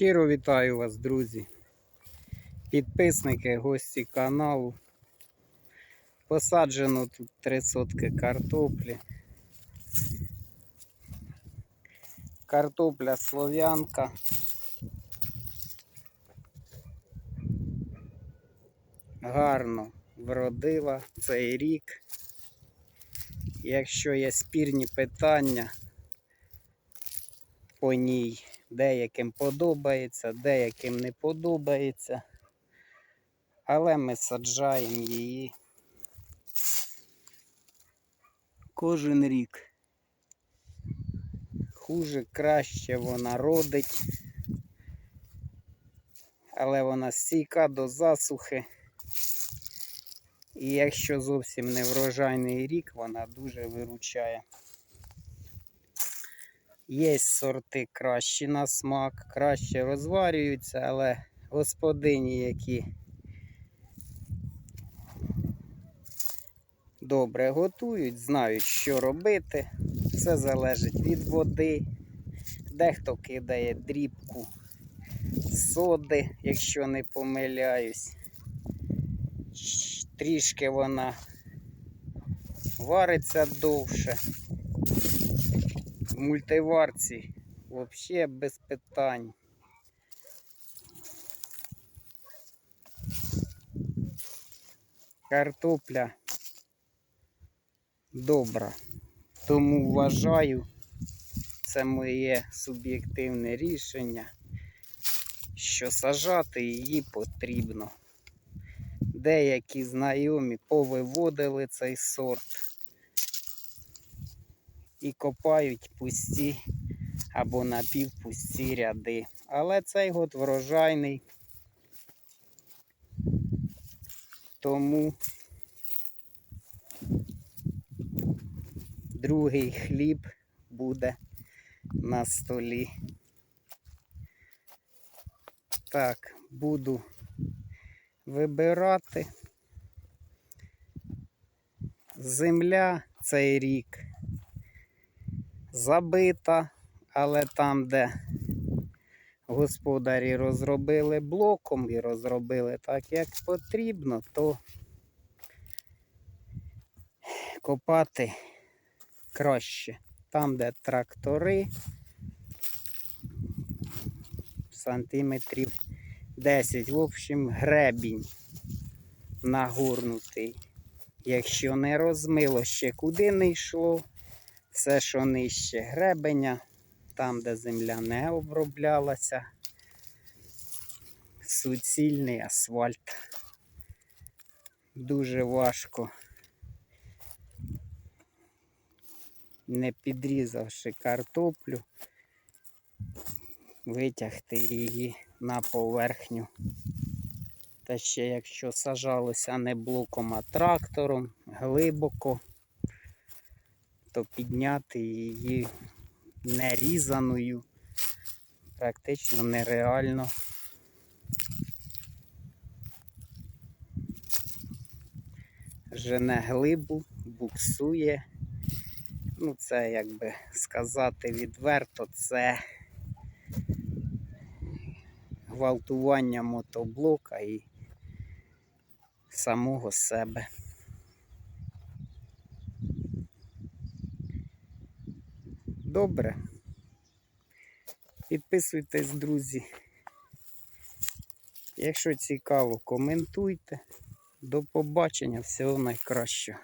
Щиро вітаю вас, друзі, підписники, гості каналу. Посаджено тут три сотки картоплі. Картопля слов'янка. Гарно вродила цей рік. Якщо є спірні питання по ній, деяким подобається, деяким не подобається. Але ми саджаємо її кожен рік. Хуже, краще вона родить, але вона стійка до засухи. І якщо зовсім не врожайний рік, вона дуже виручає. Є сорти кращі на смак, краще розварюються, але господині, які добре готують, знають, що робити. Все залежить від води. Дехто кидає дрібку соди, якщо не помиляюсь. Трішки вона вариться довше. Мультиварці взагалі без питань. Картопля добра. Тому вважаю, це моє суб'єктивне рішення, що сажати її потрібно. Деякі знайомі повиводили цей сорт і копають пусті або напівпусті ряди. Але цей год врожайний. Тому другий хліб буде на столі. Так, буду вибирати. Земля цей рік забита, але там, де господарі розробили блоком і розробили так, як потрібно, то копати краще. Там, де трактори, сантиметрів 10. В общем, гребінь нагорнутий. Якщо не розмило ще куди не йшло, все, що нижче гребеня, там, де земля не оброблялася, суцільний асфальт. Дуже важко, не підрізавши картоплю, витягти її на поверхню. Та ще якщо сажалося не блоком, а трактором глибоко, то підняти її нерізаною практично нереально. Жене глибу, буксує. Ну, це, як би сказати відверто, це гвалтування мотоблока і самого себе. Добре. Підписуйтесь, друзі. Якщо цікаво, коментуйте. До побачення, всього найкращого.